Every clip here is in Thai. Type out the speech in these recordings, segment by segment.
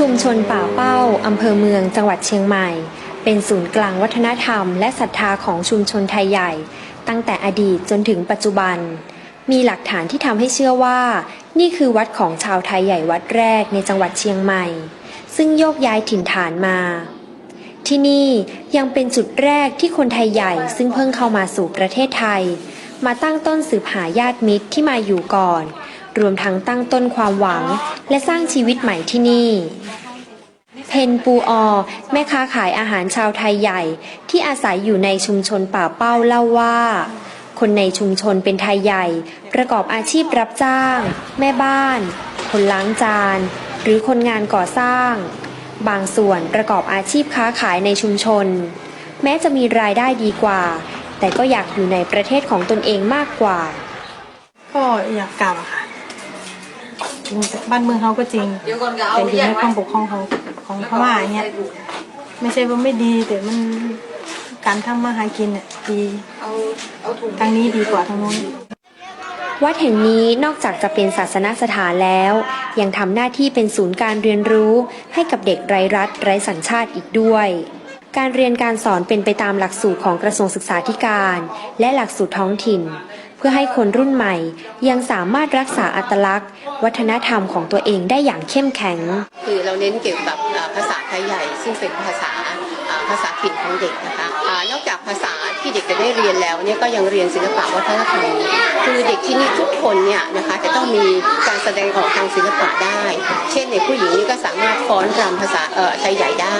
ชุมชนป่าเป้า อำเภอเมือง จังหวัดเชียงใหม่ เป็นศูนย์กลางวัฒนธรรม และศรัทธาของชุมชนไทยใหญ่ ตั้งแต่อดีตจนถึงปัจจุบัน มีหลักฐานที่ทำให้เชื่อว่า นี่คือวัดของชาวไทยใหญ่วัดแรกในจังหวัดเชียงใหม่ ซึ่งโยกย้ายถิ่นฐานมา ที่นี่ยังเป็นจุดแรกที่คนไทยใหญ่ ซึ่งเพิ่งเข้ามาสู่ประเทศไทย มาตั้งต้นสืบหาญาติมิตรที่มาอยู่ก่อน รวมทั้งตั้งต้นความหวัง และสร้างชีวิตใหม่ที่นี่ เพนปูออ แม่ค้าขายอาหารชาวไทยใหญ่ ที่อาศัยอยู่ในชุมชนป่าเป้าเล่าว่า คนในชุมชนเป็นไทยใหญ่ ประกอบอาชีพรับจ้าง แม่บ้าน คนล้างจาน หรือคนงานก่อสร้าง บางส่วนประกอบอาชีพค้าขายในชุมชน แม้จะมีรายได้ดีกว่า แต่ก็อยากอยู่ในประเทศของตนเองมากกว่า ก็อยากกลับค่ะ ถึงบ้านเมืองเขาก็จริงแต่อยู่ในความปกครองของของพม่าอย่างเงี้ยไม่ใช่ว่าไม่ดีแต่มันการทำมาหากินเนี่ยดีทางนี้ดีกว่าทางนู้นวัดแห่งนี้นอกจากจะเป็นศาสนสถานแล้ว ยังทำหน้าที่เป็นศูนย์การเรียนรู้ให้กับเด็กไร้รัฐไร้สัญชาติอีกด้วย การเรียนการสอนเป็นไปตามหลักสูตรของกระทรวงศึกษาธิการ และหลักสูตรท้องถิ่นเพื่อให้คนรุ่นใหม่ ยังสามารถรักษาอัตลักษณ์ วัฒนธรรมของตัวเองได้อย่างเข้มแข็ง คือเราเน้นเกี่ยวกับภาษาไทยใหญ่ ซึ่งเป็นภาษาภาษาถิ่นของเด็กนะคะนอกจากภาษาที่เด็กจะได้เรียนแล้วเนี่ยก็ยังเรียนศิลปะวัฒนธรรมคือเด็กที่นี่ทุกคนเนี่ยนะคะจะต้องมีการแสดงออกทางศิลปะได้ เช่นเด็กผู้หญิงนี่ก็สามารถฟ้อนรำภาษาไทยใหญ่ได้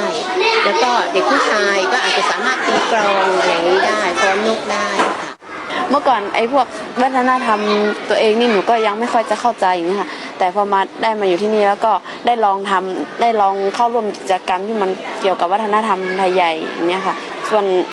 แล้วก็เด็กผู้ชายก็อาจจะสามารถตีกลองอะไรนี้ได้ฟ้อนนกได้ เมื่อก่อนไอ้พวกวัฒนธรรมตัวเองนี่หนูก็ยังไม่ค่อยจะเข้าใจอย่างนี้ค่ะแต่พอมาได้มาอยู่ที่นี่แล้วก็ได้ลองทำได้ลองเข้าร่วมกิจกรรมที่มันเกี่ยวกับวัฒนธรรมไทยใหญ่อย่างนี้ค่ะ ส่วน